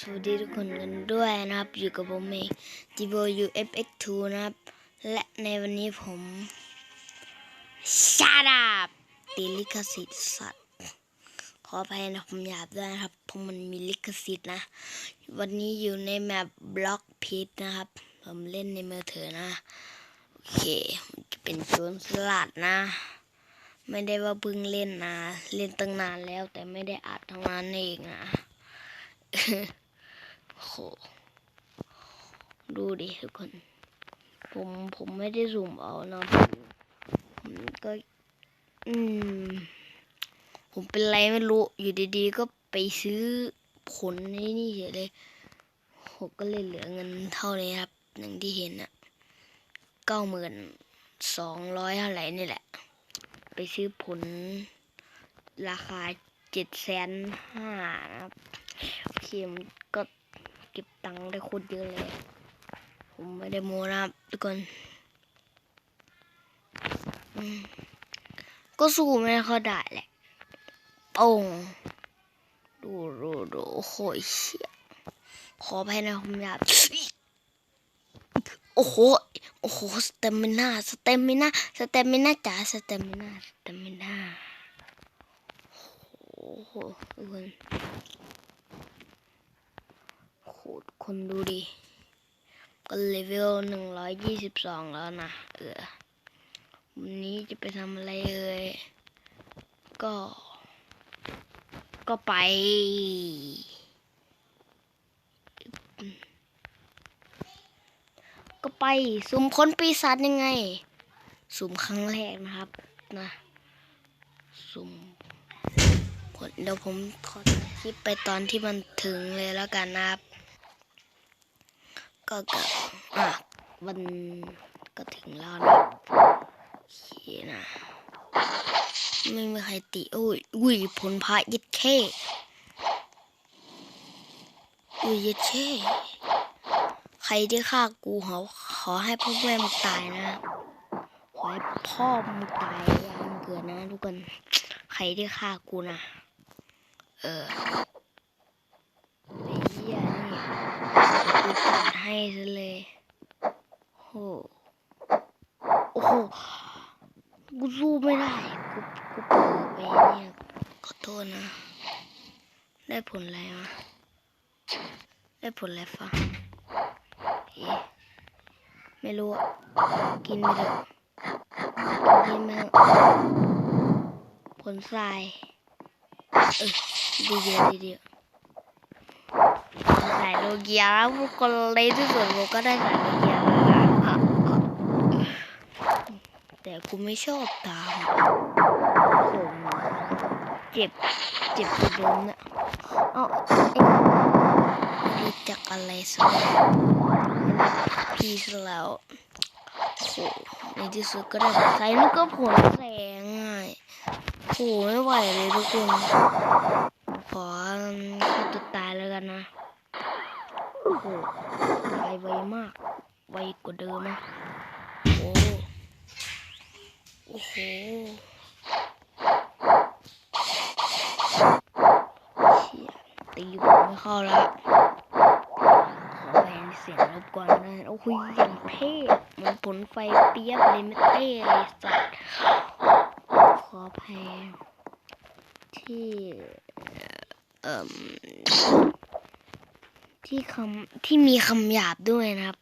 สวัสดีทุกคนกันด้วยนะครับ อยู่กับผมเอง g b o u FX2 นะครับ และในวันนี้ผมชาดับตีลิขสิทธิ์สัตว์ ขออภัยนะผมหยาบด้วยนะครับเพราะมันมีลิขสิทธิ์นะ วันนี้อยู่ในแมปบล็อกพีทนะครับ ผมเล่นในมือถือนะ โอเคจะเป็นโจรสลัดนะ ไม่ได้ว่าเพิ่งเล่นนะ เล่นตั้งนานแล้วแต่ไม่ได้อัดทั้งนั้นเองนะ โหดูดิทุกคน ผมผมไม่ได้ซูมเอานะผมก็ อืม ผมเป็นไรไม่รู้ อยู่ดีๆ ก็ไปซื้อผลนี่นี่เฉยเลยผมก็เลยเหลือเงินเท่านี้ครับอย่างที่เห็นอะเก้าหมื่นสองร้อยเท่าไหร่นี่แหละ ไปซื้อผลราคาเจ็ดแสนห้านะครับโอเคมก็ เก็บตังค์ได้โคตรเยอะเลย ผมไม่ได้โมนะครับทุกคนก็สู้ไม่ค่อยได้แหละโป่งดูดูดูโอ้โหเชี่ยขอภัยนะผมหยาบโอ้โห โอ้โห สเตมิน่าสเตมิน่าสเตมิน่าจ๋า สเตมิน่าสเตมิน่าโอ้โหทุกคน โหทุกคนดูดิก็เลเวลหนึ่งร้อยยี่สิบสองแล้วนะ เออ วันนี้จะไปทำอะไรเอ่ย ก็ ก็ไป ก็ไปสุ่มค้นปีศาจยังไง สุ่มครั้งแรกนะครับ นะ สุ่มเดี๋ยวผมขอ คลิปไปตอนที่มันถึงเลยแล้วกันนะครับ ก็ก็อะวันก็ถึงแล้วนะโอเคนะ ไม่มีใครติอุ้ยอุ้ยผลพระยิดแค่อุ้ยยิดแค่ใครที่ฆ่ากูเขาขอให้พ่อแม่มึงตายนะขอให้พ่อมึงตายยามงเกิดนะทุกคน ใครที่ฆ่ากูนะ เออเฮียนี่กูตัดให้ซะเลยโหโอ้โหกูสู้ไม่ได้ กูกูเปิดไปเนี่ยขอโทษนะ ได้ผลอะไรมาได้ผลอะไรฟ้าเอ๊ะไม่รู้อะกินไปเถอะกินไปเถอะผลทรายเออ ดีเดียดีเดียวสายโลเกียแล้วพวกคนเล่นที่สุดผมก็ได้สายโลเกียแล้วนะอะแต่กูไม่ชอบตามผมเจ็บ เจ็บกว่าเดิมนะเอ้าเอ๊ะรู้จักอะไรสักอย่างพี่ซแล้วโอ้โหในที่สุดก็ได้ใส่นี่ก็ผลแสงไงโหไม่ไหวเลยทุกคน ขอฆ่าตัวตายแล้วกันนะ โอ้โหตายไวมาก ไวกว่าเดิมนะโอ้โอ้โหเชี่ยตีผมไม่เข้าละขอแบนเสียงรบกวนนะโอ้โหอย่างเท่มันผลไฟเปียบเลยไม่เท่เลยสัตว์ขอแพงที่ เอ่มที่คำที่มีคำหยาบด้วยนะครับ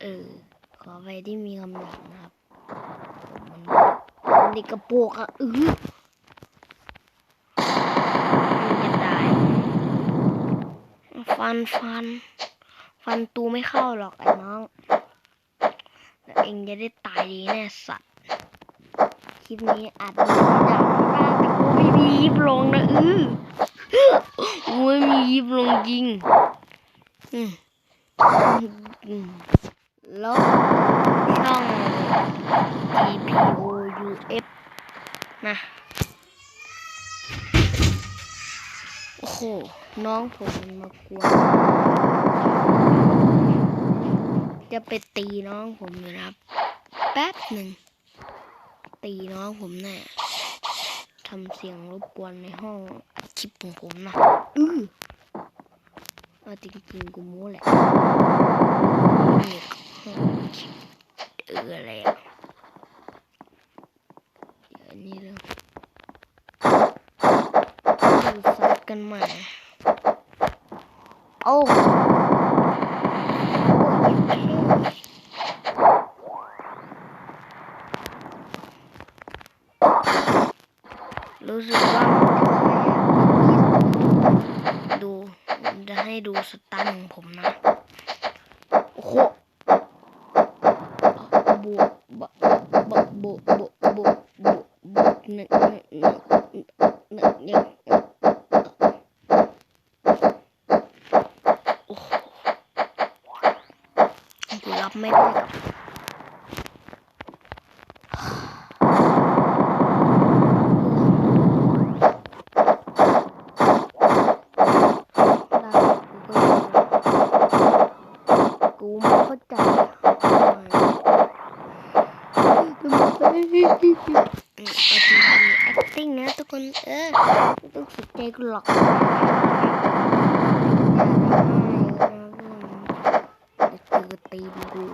เออ ขอไปที่มีคำหยาบนะครับมันเด็กกระโปรงอะเออมันจะตายฟันฟัน ฟันตูไม่เข้าหรอกไอ้น้องแล้วเองจะได้ตายดีแน่สัตว์ คลิปนี้อาจจะไม่ดังมากแต่กูไม่มีบลงนะอื้อ กูไม่มียิบลงจริงอืมอืมแล้วช่อง G P O U F นะโอ้โห น้องผมมันมากวนจะไปตีน้องผมอยู่นะครับ แป๊บหนึ่ง ตีน้องผมแน่ทำเสียงรบกวนในห้อง คลิปของผมนะอือเอเอาจริงๆกูโม้แหละนี่เอออะไรอะเดี๋ยวอันนี้เรื่องดูซัดกันมาโอ้โอ้ยเท่รู้สึกว่ามันจะขยับนิดๆดู ให้ดูสตันของผมนะ กูไม่เข้าใจแอคติ้งนะทุกคนเออไม่ต้องสนใจกูหรอกกูตีกู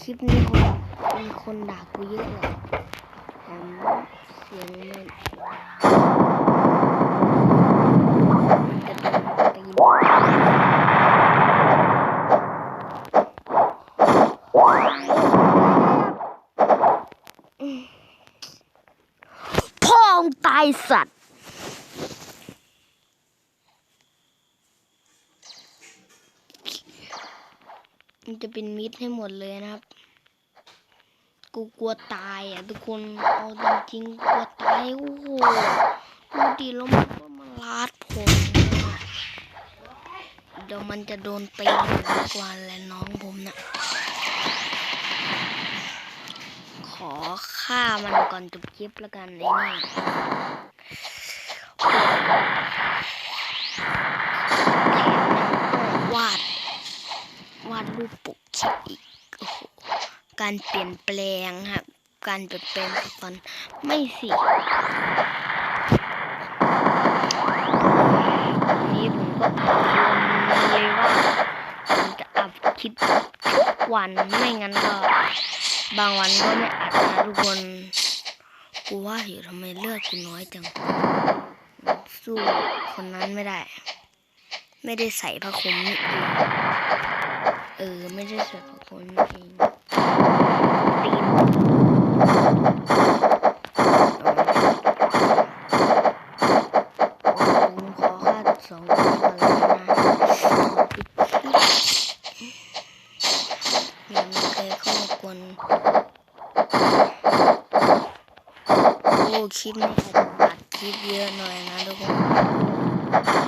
คลิปนี้คนมีคนด่ากูเยอะเลยแถมเสียงมันกระตีตี สัตว์ มันจะเป็นมิดให้หมดเลยนะครับ กูกลัวตายอะทุกคน เอาจริงๆกลัวตายโอ้โหดูดิแล้วมันก็มาลาดผมเดี๋ยวมันจะโดนตีทุกวันแหละน้องผมนะ ขอฆ่ามันก่อนจบคลิปแล้วกันไอ้นี่วาด วาดรูปปกคลิปอีกโอ้โหการเปลี่ยนแปลงครับ การเปลี่ยนแปลงตอนไม่สิวันนี้ผมก็ลงเลยว่าผมจะอัพคลิปทุกวันไม่งั้นก็ บางวันก็ไม่อัดนะทุกคน กูว่าอยู่ทำไมเลือดกูน้อยจัง สู้คนนั้นไม่ได้ ไม่ได้ใส่ผ้าคลุมนี่เองเออ ไม่ได้ใส่ผ้าคลุมนี่เองตีน คลิปนี้อาจจะตัดคลิปเยอะหน่อยนะทุกคน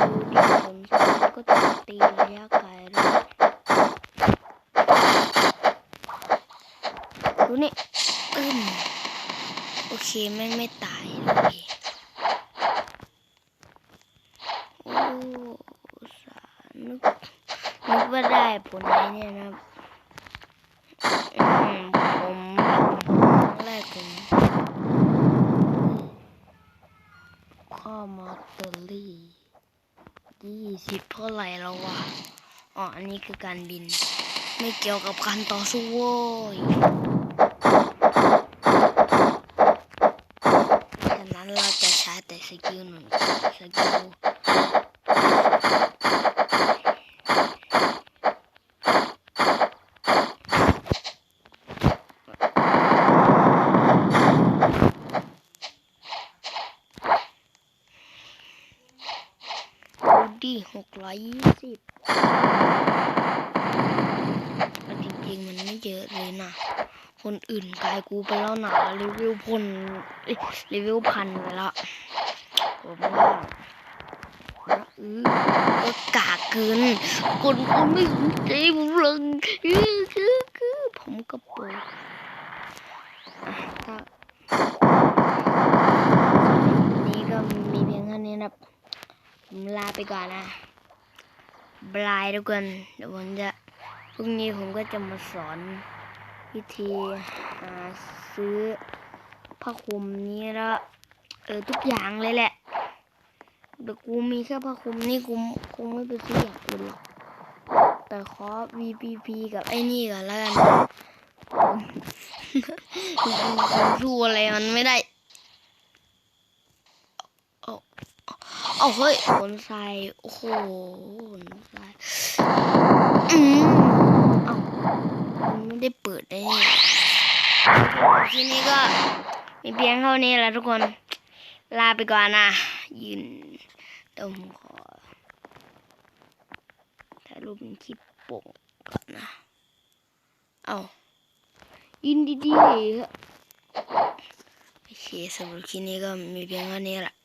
ดูดิผมก็ตีระยะไกลเลยดูนี่อึ้มโอเคแม่ไม่ตายเลยโอ้สานึกนึกว่าได้ผลไหนเนี่ยนะอืมผมครั้งแรกผม ข้อมาเตอรี่ยี่สิบเท่าไหร่แล้ววะอ๋อ อันนี้คือการบิน ไม่เกี่ยวกับการต่อสู้โว้ยฉะนั้นเราจะใช้แต่สกิลหนึ่งสกิลดูดิหก ร้อยยี่สิบจริงๆ มันไม่เยอะเลยนะ คนอื่นกายกูไปแล้วหนารีวิวพนเอ้ยรีวิวพันไปแล้วผมว่าเออก็กากเกิน คนคนไม่สนใจผมเลยคือคือคือผมก็โปรอะถ้าวันนี้ก็มีเพียงเท่านี้นะผมลาไปก่อนนะ บายทุกคนเดี๋ยวผมจะพรุ่งนี้ผมก็จะมาสอนวิธีหาซื้อผ้าคลุมนี้แล้วเออทุกอย่างเลยแหละแต่กูมีแค่ผ้าคลุมนี่กูกูไม่ไปซื้ออย่างอื่นหรอกแต่ขอ VPP กับไอ้นี่ก่อนแล้วกันสู้อะไรมันไม่ได้ เอา เอาเฮ้ยขนทรายโอ้โหขนทรายอืมเอาไม่ได้เปิดได้ทีนี้ก็มีเพียงเท่านี้แหละทุกคน ลาไปก่อนนะ ยืนเดี๋ยวผมขอถ่ายรูปเป็นคลิปโป่งก่อนนะ เอายืนดีๆเถอะโอเคสำหรับคลิปนี้ก็มีเพียงเท่านี้แหละ